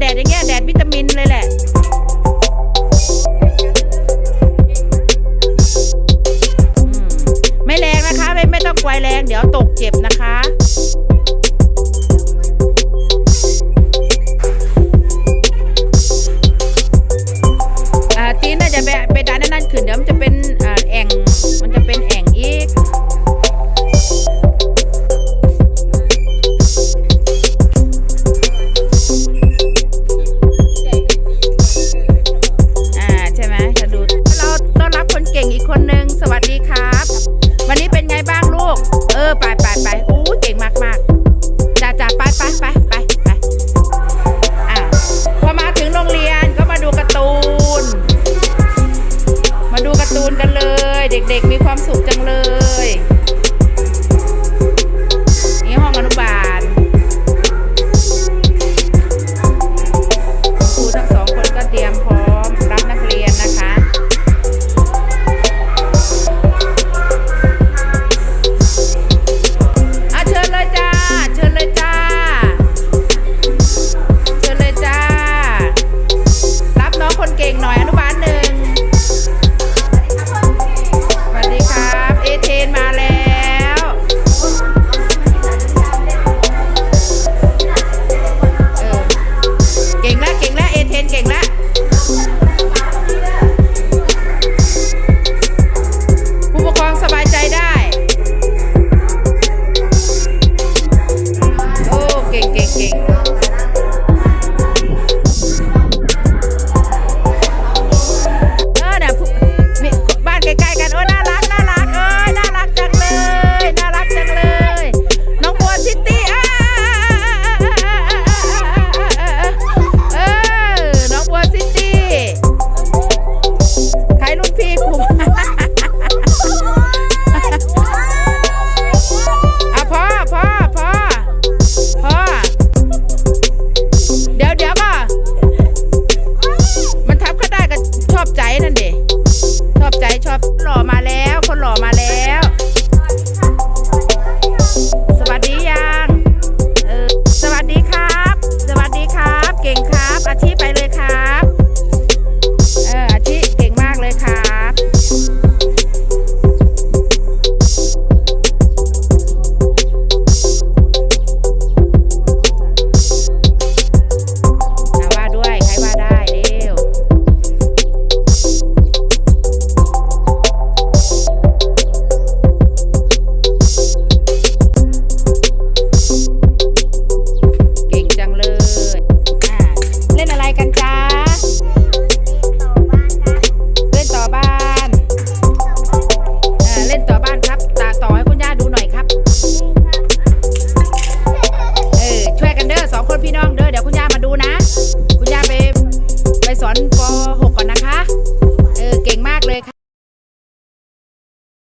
แดดอย่างเงี้ยแดดวิตามินเลยแหละไม่แรงนะคะ ไม่ไม่ต้องไวแรง เดี๋ยวตกเจ็บนะคะ ไปไโอ้เก่งมากมากจ่าจ่าไปไปไปไปไปอะพอมาถึงโรงเรียนก็มาดูการ์ตูน มาดูการ์ตูนกันเลย เด็กๆมีความสุขจังเลย